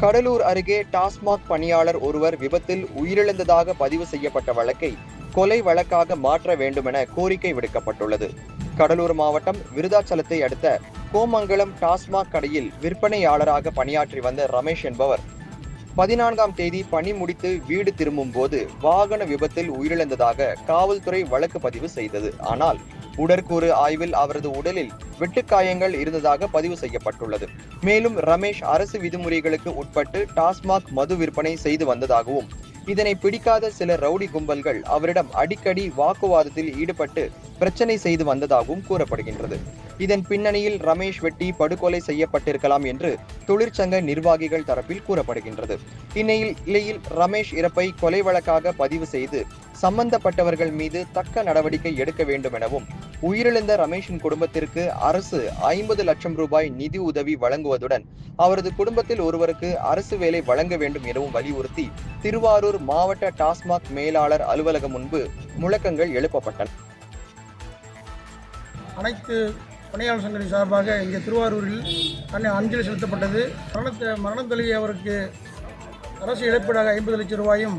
கடலூர் அருகே டாஸ்மாக் பணியாளர் ஒருவர் விபத்தில் உயிரிழந்ததாக பதிவு செய்யப்பட்ட வழக்கை கொலை வழக்காக மாற்ற வேண்டுமென கோரிக்கை விடுக்கப்பட்டுள்ளது. கடலூர் மாவட்டம் விருதாச்சலத்தை அடுத்த கோமங்கலம் டாஸ்மாக் கடையில் விற்பனையாளராக பணியாற்றி வந்த ரமேஷ் என்பவர் பதினான்காம் தேதி பணி முடித்து வீடு திரும்பும் போது வாகன விபத்தில் உயிரிழந்ததாக காவல்துறை வழக்கு பதிவு செய்தது. ஆனால் உடற்கூறு ஆய்வில் அவரது உடலில் வெட்டுக்காயங்கள் இருந்ததாக பதிவு செய்யப்பட்டுள்ளது. மேலும் ரமேஷ் அரசு விதிமுறைகளுக்கு உட்பட்டு டாஸ்மாக் மது விற்பனை செய்து வந்ததாகவும் இதனை பிடிக்காத சில ரவுடி கும்பல்கள் அவரிடம் அடிக்கடி வாக்குவாதத்தில் ஈடுபட்டு பிரச்சனை செய்து வந்ததாகவும் கூறப்படுகின்றது. இதன் பின்னணியில் ரமேஷ் வெட்டி படுகொலை செய்யப்பட்டிருக்கலாம் என்று தொழிற்சங்க நிர்வாகிகள் தரப்பில் கூறப்படுகின்றது. இந்நிலையில் ரமேஷ் இறப்பை கொலை வழக்காக பதிவு செய்து சம்பந்தப்பட்டவர்கள் மீது தக்க நடவடிக்கை எடுக்க வேண்டும் எனவும் உயிரிழந்த ரமேஷின் குடும்பத்திற்கு அரசு ஐம்பது லட்சம் ரூபாய் நிதி உதவி வழங்குவதுடன் அவரது குடும்பத்தில் ஒருவருக்கு அரசு வேலை வழங்க வேண்டும் எனவும் வலியுறுத்தி திருவாரூர் மாவட்ட டாஸ்மாக் மேலாளர் அலுவலகம் முன்பு முழக்கங்கள் எழுப்பப்பட்டன. அனைத்து பணியாளர் சங்கடி சார்பாக இங்கே திருவாரூரில் அன்னை அஞ்சலி செலுத்தப்பட்டது. மரணத்தை மரணம் தழுவிய அவருக்கு அரசு இழப்பீடாக ஐம்பது லட்சம் ரூபாயும்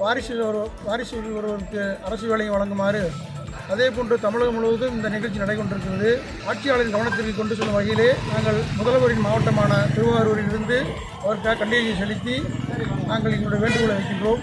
வாரிசு ஒரு வாரிசு ஒருவருக்கு அரசு வேலையும் வழங்குமாறு அதே போன்று தமிழகம் முழுவதும் இந்த நிகழ்ச்சி நடைபெற்றிருக்கிறது. ஆட்சியாளரின் கவனத்திற்கு கொண்டு செல்லும் வகையிலே நாங்கள் முதல்வரின் மாவட்டமான திருவாரூரில் இருந்து அவருக்காக கண்டிகை செலுத்தி நாங்கள் எங்களுடைய வேண்டுகோளை வைக்கின்றோம்.